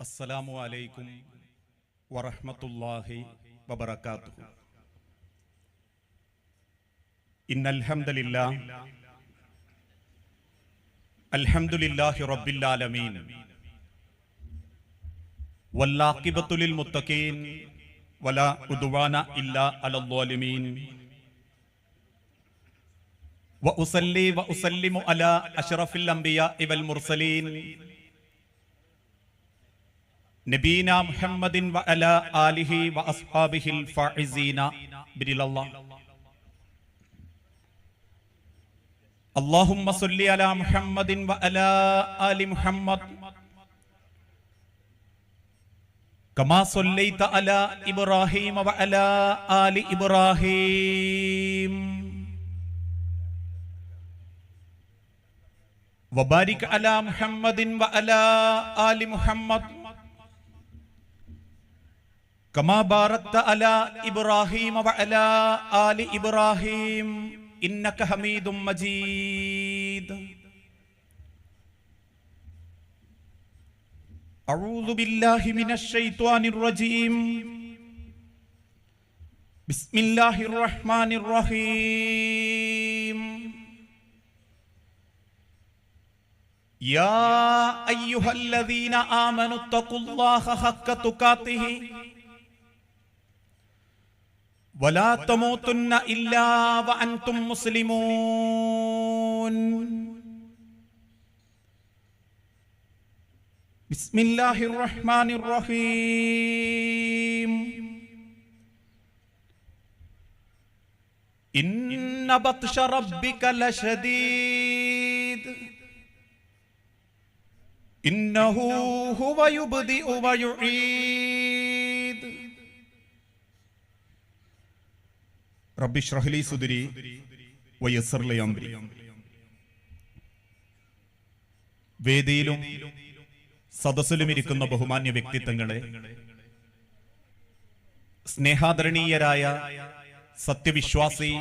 അസ്സലാമു അലൈക്കും വറഹ്മത്തുള്ളാഹി വബറകാതുഹു ഇന്നൽ ഹംദലില്ലാഹ് അൽഹംദുലില്ലാഹി റബ്ബിൽ ആലമീൻ വല്ലാഖിബത്തു ലിൽ മുത്തഖീൻ വലാ ഉദ്വാന ഇല്ലാ അലൽ ളാലിമീൻ وأصلي وأسلم على أشرف الأنبياء والمرسلين نبينا محمد وعلى آله وأصحابه الفائزين برضا الله اللهم صل على محمد وعلى آل محمد كما صليت على إبراهيم وعلى آل إبراهيم وبارك على محمد وعلى آل محمد كما باركت على إبراهيم وعلى آل إبراهيم إنك حميد مجيد. أعوذ بالله من الشيطان الرجيم. بسم الله الرحمن الرحيم. يا أيها الذين آمنوا اتقوا الله حق تقاته ولا تموتن إلا وأنتم مسلمون بسم الله الرحمن الرحيم. إن بطش ربك لشديد. إنه هو يبدئ ويعيد. വേദിയിലും സദസ്സിലും ഇരിക്കുന്ന ബഹുമാന്യ വ്യക്തിത്വങ്ങളെ സ്നേഹാദരണീയരായ സത്യവിശ്വാസി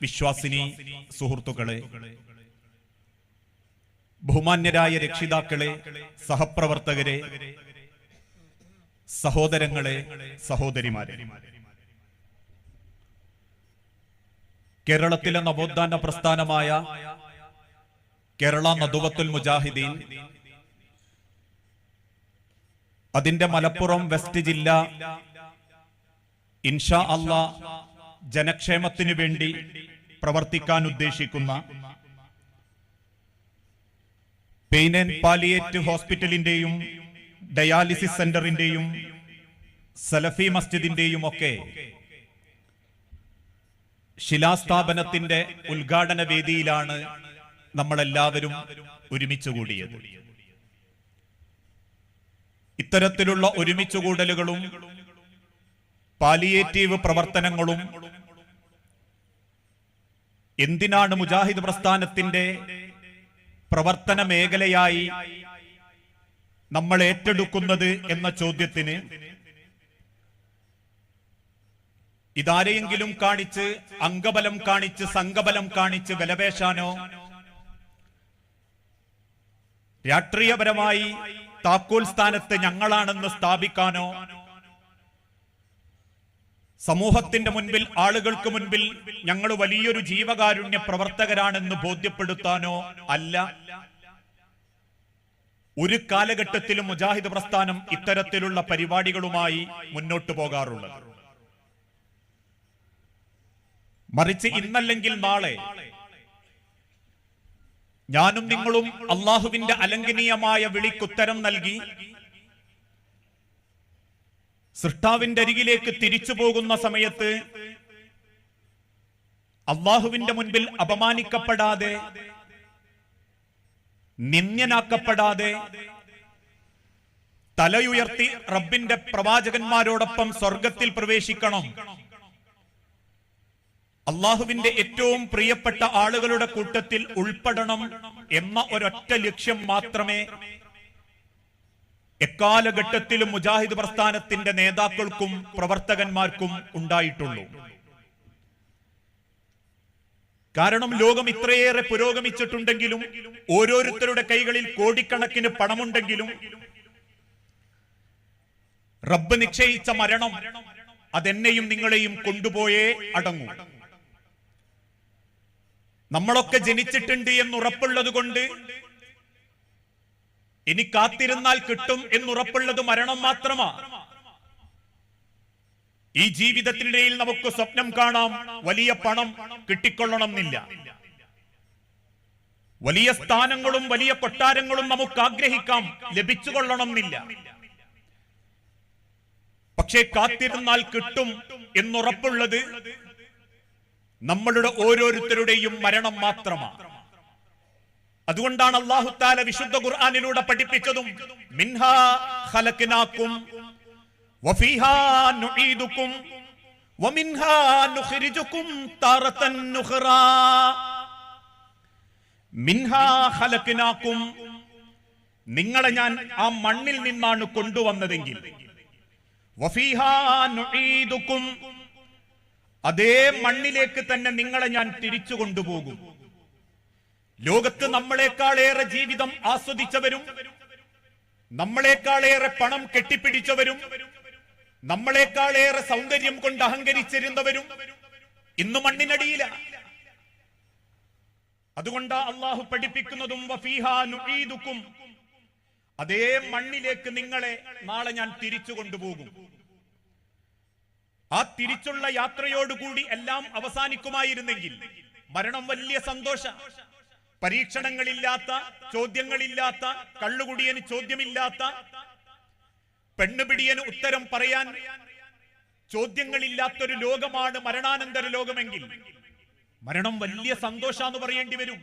വിശ്വാസിനി സുഹൃത്തുക്കളെ ബഹുമാന്യരായ രക്ഷിതാക്കളെ സഹപ്രവർത്തകരെ സഹോദരങ്ങളെ സഹോദരിമാരെ. കേരളത്തിലെ നവോത്ഥാന പ്രസ്ഥാനമായ കേരള നദുവത്തുൽ മുജാഹിദീൻ അതിന്റെ മലപ്പുറം വെസ്റ്റ് ജില്ല ഇൻഷാ അള്ളാ ജനക്ഷേമത്തിനു വേണ്ടി പ്രവർത്തിക്കാൻ ഉദ്ദേശിക്കുന്ന പെയിൻ ആൻഡ് പാലിയേറ്റ് ഹോസ്പിറ്റലിന്റെയും ഡയാലിസിസ് സെന്ററിന്റെയും സലഫി മസ്ജിദിന്റെയും ഒക്കെ ശിലാസ്ഥാപനത്തിന്റെ ഉദ്ഘാടന വേദിയിലാണ് നമ്മളെല്ലാവരും ഒരുമിച്ച് കൂടിയത് ഇത്തരത്തിലുള്ള ഒരുമിച്ചുകൂടലുകളും പാലിയേറ്റീവ് പ്രവർത്തനങ്ങളും എന്തിനാണ് മുജാഹിദ് പ്രസ്ഥാനത്തിന്റെ പ്രവർത്തന മേഖലയായി നമ്മൾ ഏറ്റെടുക്കുന്നത് എന്ന ചോദ്യത്തിന് ഇതാരെയെങ്കിലും കാണിച്ച് അംഗബലം കാണിച്ച് സംഘബലം കാണിച്ച് വിലപേശാനോ രാഷ്ട്രീയപരമായി താക്കോൽ സ്ഥാനത്ത് ഞങ്ങളാണെന്ന് സ്ഥാപിക്കാനോ? സമൂഹത്തിന്റെ മുൻപിൽ ആളുകൾക്ക് മുൻപിൽ ഞങ്ങൾ വലിയൊരു ജീവകാരുണ്യ പ്രവർത്തകരാണെന്ന് ബോധ്യപ്പെടുത്താനോ അല്ല. ഒരു കാലഘട്ടത്തിലും മുജാഹിദ് പ്രസ്ഥാനം ഇത്തരത്തിലുള്ള പരിപാടികളുമായി മുന്നോട്ടു പോകാറുള്ളത്. മറിച്ച് ഇന്നല്ലെങ്കിൽ നാളെ. ഞാനും നിങ്ങളും അള്ളാഹുവിന്റെ അലംഘനീയമായ വിളിക്കുത്തരം നൽകി സൃഷ്ടാവിന്റെ അരികിലേക്ക് തിരിച്ചു പോകുന്ന സമയത്ത് അള്ളാഹുവിന്റെ മുൻപിൽ അപമാനിക്കപ്പെടാതെ നിന്ദ്യനാക്കപ്പെടാതെ തലയുയർത്തി റബ്ബിന്റെ പ്രവാചകന്മാരോടൊപ്പം സ്വർഗത്തിൽ പ്രവേശിക്കണം. അള്ളാഹുവിന്റെ ഏറ്റവും പ്രിയപ്പെട്ട ആളുകളുടെ കൂട്ടത്തിൽ ഉൾപ്പെടണം എന്ന ഒരൊറ്റ ലക്ഷ്യം മാത്രമേ എക്കാലഘട്ടത്തിലും മുജാഹിദ് പ്രസ്ഥാനത്തിന്റെ നേതാക്കൾക്കും പ്രവർത്തകന്മാർക്കും ഉണ്ടായിട്ടുള്ളൂ. കാരണം ലോകം ഇത്രയേറെ പുരോഗമിച്ചിട്ടുണ്ടെങ്കിലും ഓരോരുത്തരുടെ കൈകളിൽ കോടിക്കണക്കിന് പണമുണ്ടെങ്കിലും റബ്ബ് നിശ്ചയിച്ച മരണം അതെന്നെയും നിങ്ങളെയും കൊണ്ടുപോയേ അടങ്ങൂ. നമ്മളൊക്കെ ജനിച്ചിട്ടുണ്ട് എന്ന് ഉറപ്പുള്ളത് കൊണ്ട് ഇനി കാത്തിരുന്നാൽ കിട്ടും എന്നുറപ്പുള്ളത് മരണം മാത്രമാ. ഈ ജീവിതത്തിനിടയിൽ നമുക്ക് സ്വപ്നം കാണാം വലിയ പണം കിട്ടിക്കൊള്ളണം എന്നില്ല വലിയ സ്ഥാനങ്ങളും വലിയ കൊട്ടാരങ്ങളും നമുക്ക് ആഗ്രഹിക്കാം ലഭിച്ചുകൊള്ളണം എന്നില്ല പക്ഷേ കാത്തിരുന്നാൽ കിട്ടും എന്നുറപ്പുള്ളത് നമ്മളുടെ ഓരോരുത്തരുടെയും മരണം മാത്രമാണ്. അതുകൊണ്ടാണ് അള്ളാഹു താല വിശുദ്ധ ഖുർആാനിലൂടെ പഠിപ്പിച്ചതും മിൻഹാ ഖലഖ്നാക്കും വഫീഹാ നുഈദുക്കും വമിൻഹാ നുഖ്രിജുക്കും താറത്തൻ നുഖ്റാ. മിൻഹാ ഖലഖ്നാക്കും നിങ്ങളെ ഞാൻ ആ മണ്ണിൽ നിന്നാണ് കൊണ്ടുവന്നതെങ്കിൽ വഫീഹാ നുഈദുക്കും അതേ മണ്ണിലേക്ക് തന്നെ നിങ്ങളെ ഞാൻ തിരിച്ചു കൊണ്ടുപോകും. ലോകത്ത് നമ്മളെക്കാളേറെ ജീവിതം ആസ്വദിച്ചവരും നമ്മളെക്കാളേറെ പണം കെട്ടിപ്പിടിച്ചവരും നമ്മളെക്കാളേറെ സൗന്ദര്യം കൊണ്ട് അഹങ്കരിച്ചിരുന്നവരും ഇന്ന് മണ്ണിനടിയില. അതുകൊണ്ട് അള്ളാഹു പഠിപ്പിക്കുന്നതും അതേ മണ്ണിലേക്ക് നിങ്ങളെ നാളെ ഞാൻ തിരിച്ചു കൊണ്ടുപോകും. ആ തിരിച്ചുള്ള യാത്രയോടുകൂടി എല്ലാം അവസാനിക്കുമായിരുന്നെങ്കിൽ മരണം വലിയ സന്തോഷ പരീക്ഷണങ്ങളില്ലാത്ത ചോദ്യങ്ങളില്ലാത്ത കള്ളുകുടിയന് ചോദ്യമില്ലാത്ത പെണ്ണുപിടിയന് ഉത്തരം പറയാൻ ചോദ്യങ്ങളില്ലാത്തൊരു ലോകമാണ് മരണാനന്തര ലോകമെങ്കിൽ മരണം വലിയ സന്തോഷാന്ന് പറയേണ്ടി വരും.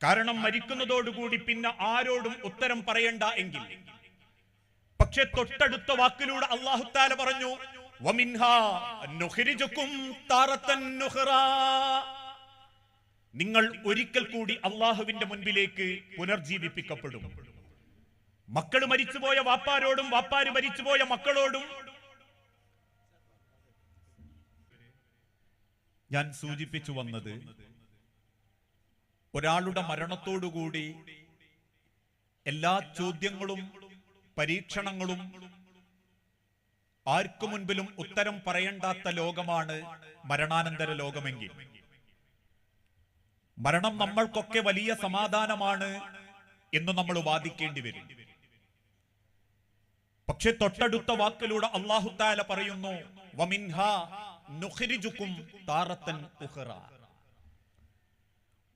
കാരണം മരിക്കുന്നതോടുകൂടി പിന്നെ ആരോടും ഉത്തരം പറയണ്ട എങ്കിൽ. പക്ഷെ തൊട്ടടുത്ത വാക്കിലൂടെ അള്ളാഹുത്താല പറഞ്ഞു നിങ്ങൾ ഒരിക്കൽ കൂടി അള്ളാഹുവിന്റെ മുൻപിലേക്ക് പുനർജീവിപ്പിക്കപ്പെടും. മക്കൾ മരിച്ചുപോയ വാപ്പാരോടും വാപ്പാര് മരിച്ചുപോയ മക്കളോടും ഞാൻ സൂചിപ്പിച്ചു വന്നത് ഒരാളുടെ മരണത്തോടുകൂടി എല്ലാ ചോദ്യങ്ങളും പരീക്ഷണങ്ങളും ആർക്കു മുൻപിലും ഉത്തരം പറയണ്ടാത്ത ലോകമാണ് മരണാനന്തര ലോകമെങ്കിൽ. മരണം നമ്മൾക്കൊക്കെ വലിയ സമാധാനമാണ് എന്ന് നമ്മൾ വാദിക്കേണ്ടി വരും. പക്ഷെ തൊട്ടടുത്ത വാക്കിലൂടെ അള്ളാഹുത്താല പറയുന്നു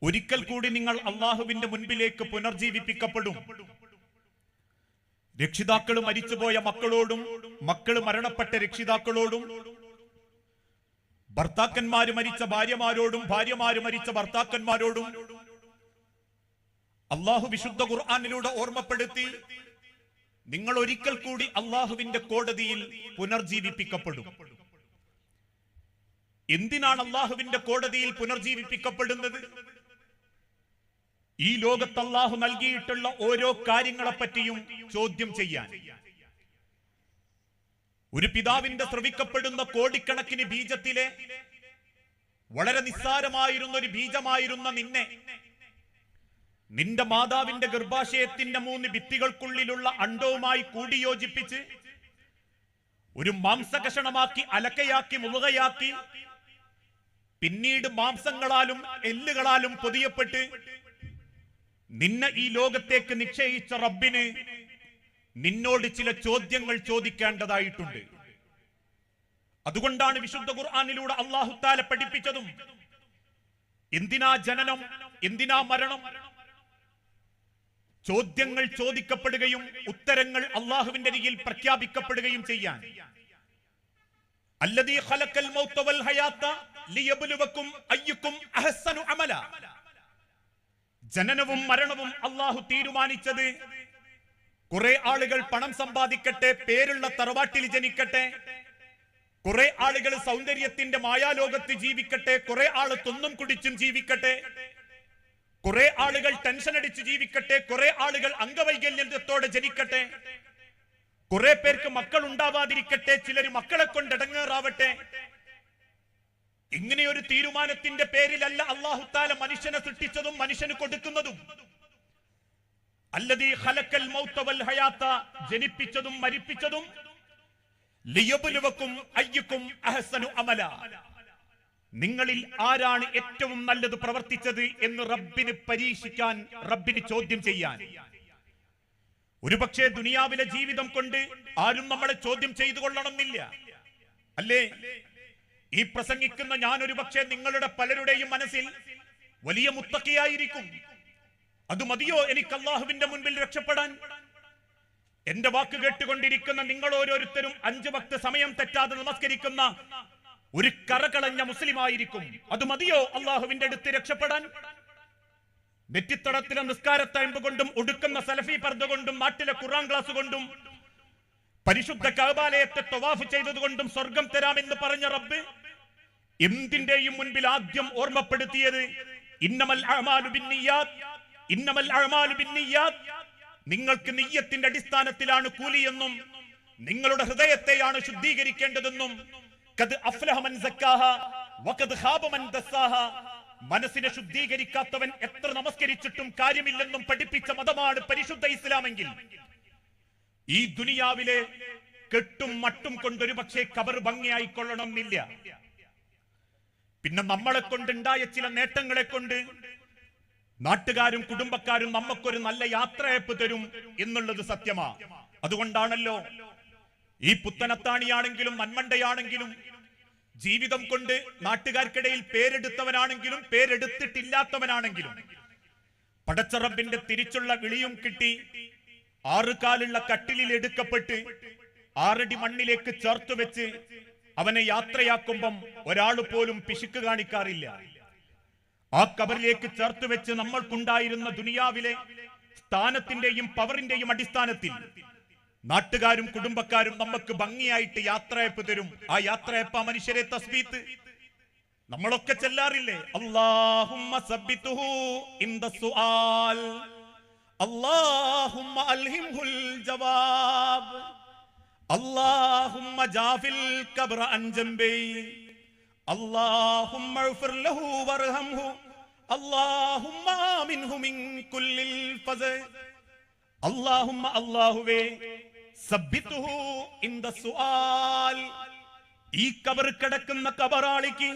ഒരിക്കൽ കൂടി നിങ്ങൾ അള്ളാഹുവിന്റെ മുൻപിലേക്ക് പുനർജീവിപ്പിക്കപ്പെടും. രക്ഷിതാക്കൾ മരിച്ചുപോയ മക്കളോടും മക്കൾ മരണപ്പെട്ട രക്ഷിതാക്കളോടും ഭർത്താക്കന്മാര് മരിച്ച ഭാര്യമാരോടും ഭാര്യമാര് മരിച്ച ഭർത്താക്കന്മാരോടും അള്ളാഹു വിശുദ്ധ ഖുർആാനിലൂടെ ഓർമ്മപ്പെടുത്തി നിങ്ങൾ ഒരിക്കൽ കൂടി അള്ളാഹുവിന്റെ കോടതിയിൽ പുനർജീവിപ്പിക്കപ്പെടും. എന്തിനാണ് അള്ളാഹുവിന്റെ കോടതിയിൽ പുനർജീവിപ്പിക്കപ്പെടുന്നത്? ഈ ലോകത്ത് അള്ളാഹു നൽകിയിട്ടുള്ള ഓരോ കാര്യങ്ങളെ പറ്റിയും ചോദ്യം ചെയ്യാൻ. ഒരു പിതാവിന്റെ ശ്രവിക്കപ്പെടുന്ന കോടിക്കണക്കിന് ബീജത്തിലെ വളരെ നിസ്സാരമായിരുന്ന ഒരു ബീജമായിരുന്ന നിന്നെ നിന്റെ മാതാവിന്റെ ഗർഭാശയത്തിന്റെ മൂന്ന് ഭിത്തികൾക്കുള്ളിലുള്ള അണ്ടവുമായി കൂടിയോജിപ്പിച്ച് ഒരു മാംസകഷണമാക്കി അലക്കയാക്കി മുളകയാക്കി പിന്നീട് മാംസങ്ങളാലും എല്ലുകളാലും പൊതിയപ്പെട്ട് നിന്നെ ഈ ലോകത്തേക്ക് നിശ്ചയിച്ച റബ്ബിന് നിന്നോട് ചില ചോദ്യങ്ങൾ ചോദിക്കേണ്ടതായിട്ടുണ്ട്. അതുകൊണ്ടാണ് വിശുദ്ധ ഖുർആാനിലൂടെ അള്ളാഹുത്താല പഠിപ്പിച്ചതും എന്തിനാ ജനനം എന്തിനാ മരണം? ചോദ്യങ്ങൾ ചോദിക്കപ്പെടുകയും ഉത്തരങ്ങൾ അള്ളാഹുവിന്റെ അരികിൽ പ്രഖ്യാപിക്കപ്പെടുകയും ചെയ്യാൻ. അല്ലതീ ഹലക്കൽ മൗത വൽ ഹയാത്ത ലിയബ്ലുവക്കും അയ്യുക്കും അഹ്സനു അമല. ജനനവും മരണവും അള്ളാഹു തീരുമാനിച്ചത്. കുറെ ആളുകൾ പണം സമ്പാദിക്കട്ടെ പേരുള്ള തറവാട്ടിൽ ജനിക്കട്ടെ. കുറെ ആളുകൾ സൗന്ദര്യത്തിന്റെ മായാലോകത്ത് ജീവിക്കട്ടെ കുറെ ആൾ തിന്നും കുടിച്ചും ജീവിക്കട്ടെ. കുറെ ആളുകൾ ടെൻഷൻ അടിച്ച് ജീവിക്കട്ടെ കുറെ ആളുകൾ അംഗവൈകല്യത്തോടെ ജനിക്കട്ടെ. കുറെ പേർക്ക് മക്കൾ ഉണ്ടാവാതിരിക്കട്ടെ ചിലർ മക്കളെ കൊണ്ട് ഇടങ്ങേറാവട്ടെ ഇങ്ങനെ ഒരു തീരുമാനത്തിന്റെ പേരിലല്ല അള്ളാഹുത്താല മനുഷ്യനെ സൃഷ്ടിച്ചതും മനുഷ്യന് കൊടുക്കുന്നതും. അല്ലതീ ഹലക്കൽ മൗത്തവൽ വൽ ഹയാത്ത ജനിപ്പിച്ചതും മരിപ്പിച്ചതും ലിയബുലുവക്കും അയ്യക്കും അഹസനു അമല. നിങ്ങളിൽ ആരാണ് ഏറ്റവും നല്ലത് പ്രവർത്തിച്ചത് എന്ന് റബ്ബിന് പരീക്ഷിക്കാൻ റബ്ബിന് ചോദ്യം ചെയ്യാൻ. ഒരുപക്ഷെ ദുനിയാവിലെ ജീവിതം കൊണ്ട് ആരും നമ്മളെ ചോദ്യം ചെയ്തു കൊള്ളണമെന്നില്ല. അല്ലേ? ഈ പ്രസംഗിക്കുന്ന ഞാൻ ഒരു പക്ഷേ നിങ്ങളുടെ പലരുടെയും മനസ്സിൽ വലിയ മുത്തക്കിയായിരിക്കും. അത് മതിയോ എനിക്ക് അള്ളാഹുവിന്റെ മുൻപിൽ രക്ഷപ്പെടാൻ? എന്റെ വാക്ക് കേട്ടുകൊണ്ടിരിക്കുന്ന നിങ്ങൾ ഓരോരുത്തരും അഞ്ചു ഭക്ത സമയം തെറ്റാതെ നമസ്കരിക്കുന്ന ഒരു കറകളഞ്ഞ മുസ്ലിമായിരിക്കും. അത് മതിയോ അള്ളാഹുവിന്റെ അടുത്ത് രക്ഷപ്പെടാൻ? നെറ്റിത്തടത്തിലെ നിസ്കാരത്തയമ്പ് കൊണ്ടും ഒടുക്കുന്ന സലഫി പർദ്ദ കൊണ്ടും നാട്ടിലെ ഖുറാൻ ക്ലാസ് കൊണ്ടും പരിശുദ്ധ കബാലയത്തെ തവാഫ് ചെയ്തതുകൊണ്ടും സ്വർഗം തരാമെന്ന് പറഞ്ഞ റബ്ബ് എന്തിന്റെയും മുൻപിൽ ആദ്യം ഓർമ്മപ്പെടുത്തിയത്? ഇന്നമൽ ഇന്നമൽ നിങ്ങൾക്ക് നെയ്യത്തിന്റെ അടിസ്ഥാനത്തിലാണ് കൂലിയെന്നും നിങ്ങളുടെ ഹൃദയത്തെയാണ് ശുദ്ധീകരിക്കേണ്ടതെന്നും. മനസ്സിനെ ശുദ്ധീകരിക്കാത്തവൻ എത്ര നമസ്കരിച്ചിട്ടും കാര്യമില്ലെന്നും പഠിപ്പിച്ച മതമാണ് പരിശുദ്ധ ഇസ്ലാമെങ്കിൽ. ഈ ദുനിയാവിലെ കെട്ടും മട്ടും കൊണ്ടൊരു പക്ഷേ കബർ ഭംഗിയായിക്കൊള്ളണം എന്നില്ല പിന്നെ നമ്മളെ കൊണ്ടുണ്ടായ ചില നേട്ടങ്ങളെ കൊണ്ട് നാട്ടുകാരും കുടുംബക്കാരും നമുക്കൊരു നല്ല യാത്രയപ്പ് തരും എന്നുള്ളത് സത്യമാ. അതുകൊണ്ടാണല്ലോ ഈ പുത്തനത്താണിയാണെങ്കിലും നന്മണ്ടയാണെങ്കിലും ജീവിതം കൊണ്ട് നാട്ടുകാർക്കിടയിൽ പേരെടുത്തവനാണെങ്കിലും പേരെടുത്തിട്ടില്ലാത്തവനാണെങ്കിലും പടച്ചറബിന്റെ തിരിച്ചുള്ള വിളിയും കിട്ടി ആറുകാലുള്ള കട്ടിലിൽ എടുക്കപ്പെട്ട് ആറടി മണ്ണിലേക്ക് ചേർത്ത് വെച്ച് അവനെ യാത്രയാക്കുമ്പം ഒരാൾ പോലും പിശുക്ക് കാണിക്കാറില്ല. ആ കബറിലേക്ക് ചേർത്ത് വെച്ച് നമ്മൾക്കുണ്ടായിരുന്ന ദുനിയാവിലെ സ്ഥാനത്തിന്റെയും പവറിന്റെയും അടിസ്ഥാനത്തിൽ നാട്ടുകാരും കുടുംബക്കാരും നമുക്ക് ഭംഗിയായിട്ട് യാത്രയപ്പ് തരും. ആ യാത്രയപ്പ മനുഷ്യരെ തസ്ബീത്ത്. നമ്മളൊക്കെ ചെല്ലാറില്ലേ? സുആൽ. അല്ലാഹുമ്മ അൽഹിംഹുൽ ജവാബ്. അല്ലാഹുമ്മ ജാഫിൽ ഖബ്റ അൻ ജംബി اللهم اغفر له وارحمه اللهم آمنه من كل الفزع اللهم അല്ലാഹുവേ സബ്ബിത്തുഹു ഇൻദ സുആൽ ഈ കബർ കിടക്കുന്ന കബറാളിക്ക്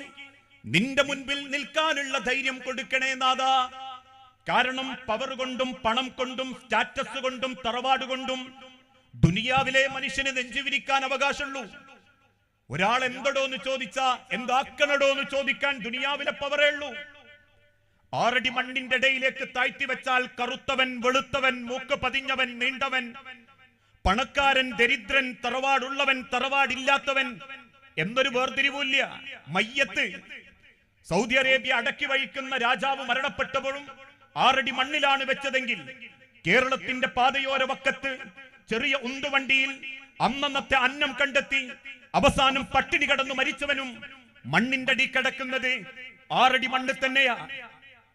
നിന്റെ മുൻപിൽ നിൽക്കാനുള്ള ധൈര്യം കൊടുക്കണേ നാദാ കാരണം പവർ കൊണ്ടും പണം കൊണ്ടും സ്റ്റാറ്റസ് കൊണ്ടും തറവാട് കൊണ്ടും ദുനിയാവിലെ മനുഷ്യന് നെഞ്ചുവിരിക്കാൻ അവകാശമുള്ളൂ. ഒരാൾ എന്തടോ എന്ന് ചോദിച്ചാ എന്താക്കണടോ എന്ന് ചോദിക്കാൻ ദുനിയാവിലെ പവറേ ഉള്ളൂ. ആറടി മണ്ണിന്റെ ഇടയിലേക്ക് താഴ്ത്തി വെച്ചാൽ കറുത്തവൻ വെളുത്തവൻ മൂക്ക് പതിഞ്ഞവൻ നീണ്ടവൻ. പണക്കാരൻ ദരിദ്രൻ തറവാടുള്ളവൻ തറവാടില്ലാത്തവൻ എന്നൊരു വേർതിരിവില്ല മയ്യത്ത്. സൗദി അറേബ്യ അടക്കി വഹിക്കുന്ന രാജാവ് മരണപ്പെട്ടപ്പോഴും ആറടി മണ്ണിലാണ് വെച്ചതെങ്കിൽ കേരളത്തിന്റെ പാതയോര വക്കത്ത് ചെറിയ ഉന്തുവണ്ടിയിൽ അന്നന്നത്തെ അന്നം കണ്ടെത്തി അവസാനം പട്ടിണി കടന്നു മരിച്ചവനും മണ്ണിന്റെ അടി കിടക്കുന്നത് ആറടി മണ്ണ് തന്നെയാ.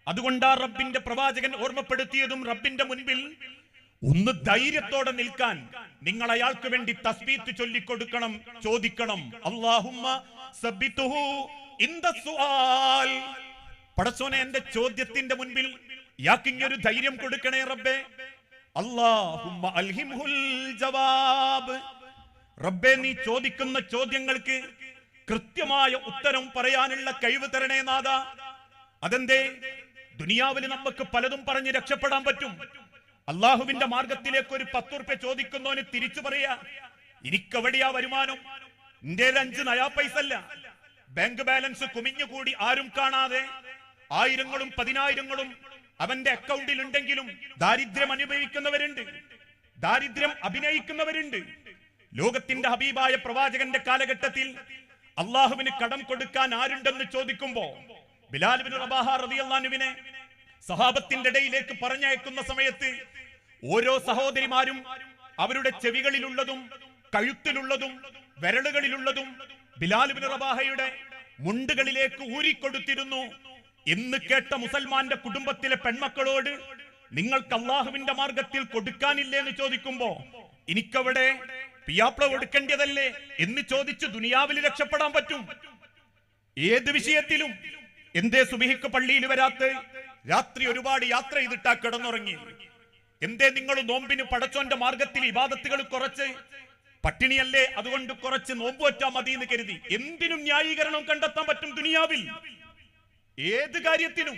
അതുകൊണ്ടാ റബ്ബിന്റെ പ്രവാചകൻ ഓർമ്മപ്പെടുത്തിയതും റബ്ബിന്റെ മുൻപിൽ ഒന്ന് ധൈര്യത്തോടെ നിൽക്കാൻ നിങ്ങൾ അയാൾക്ക് വേണ്ടി തസ്ബീത്ത് ചൊല്ലിക്കൊടുക്കണം ചോദിക്കണം. അള്ളാഹുമ്മ പടച്ചോനെ എന്റെ ചോദ്യത്തിന്റെ മുൻപിൽ ഒരു ധൈര്യം കൊടുക്കണേ റബ്ബേ. ജവാബ്. റബ്ബേ നീ ചോദിക്കുന്ന ചോദ്യങ്ങൾക്ക് കൃത്യമായ ഉത്തരം പറയാനുള്ള കഴിവ് തരണേ നാഥ. അതെന്തേ? ദുനിയാവിൽ നമുക്ക് പലതും പറഞ്ഞ് രക്ഷപ്പെടാൻ പറ്റും. അള്ളാഹുവിന്റെ മാർഗത്തിലേക്ക് ഒരു പത്ത് ഉറുപ്പ്യ ചോദിക്കുന്നവന് തിരിച്ചു പറയാ. എനിക്കെവിടെയാ വരുമാനം? എന്റെ അഞ്ച് നയാ പൈസ അല്ല ബാങ്ക് ബാലൻസ് കുമിഞ്ഞുകൂടി ആരും കാണാതെ ആയിരങ്ങളും പതിനായിരങ്ങളും അവന്റെ അക്കൗണ്ടിൽ ഉണ്ടെങ്കിലും ദാരിദ്ര്യം അനുഭവിക്കുന്നവരുണ്ട്. ദാരിദ്ര്യം അഭിനയിക്കുന്നവരുണ്ട്. ലോകത്തിന്റെ ഹബീബായ പ്രവാചകന്റെ കാലഘട്ടത്തിൽ അള്ളാഹുവിന് കടം കൊടുക്കാൻ ആരുണ്ടെന്ന് ചോദിക്കുമ്പോ ബിലാൽ റബാഹ സഹാബത്തിന്റെ ഇടയിലേക്ക് പറഞ്ഞയക്കുന്ന സമയത്ത് ഓരോ സഹോദരിമാരും അവരുടെ ചെവികളിലുള്ളതും കഴുത്തിലുള്ളതും വിരലുകളിലുള്ളതും ബിലാൽ ബിൻ റബാഹയുടെ മുണ്ടുകളിലേക്ക് ഊരിക്കൊടുത്തിരുന്നു. എന്ന് കേട്ട മുസൽമാന്റെ കുടുംബത്തിലെ പെൺമക്കളോട് നിങ്ങൾക്ക് അള്ളാഹുവിന്റെ മാർഗത്തിൽ കൊടുക്കാനില്ലേ എന്ന് ചോദിക്കുമ്പോ എനിക്കവിടെ പിയാപ്ല കൊടുക്കേണ്ടതല്ലേ? എന്ന് ചോദിച്ച് ദുനിയാവിൽ രക്ഷപ്പെടാൻ പറ്റും. ഏത് വിഷയത്തിലും എന്തേ സുബിഹിക്ക് പള്ളിയിൽ വരാത്ത രാത്രി ഒരുപാട് യാത്ര ചെയ്തിട്ടാ കിടന്നുറങ്ങി. എന്തേ നിങ്ങൾ നോമ്പിന് പടച്ചോന്റെ മാർഗത്തിൽ ഇബാദത്തുകൾ കുറച്ച് പട്ടിണിയല്ലേ? അതുകൊണ്ട് കുറച്ച് നോമ്പ് വറ്റാ മതി എന്ന് കരുതി. എന്തിനും ന്യായീകരണം കണ്ടെത്താൻ പറ്റും ദുനിയാവിൽ. ഏത് കാര്യത്തിനും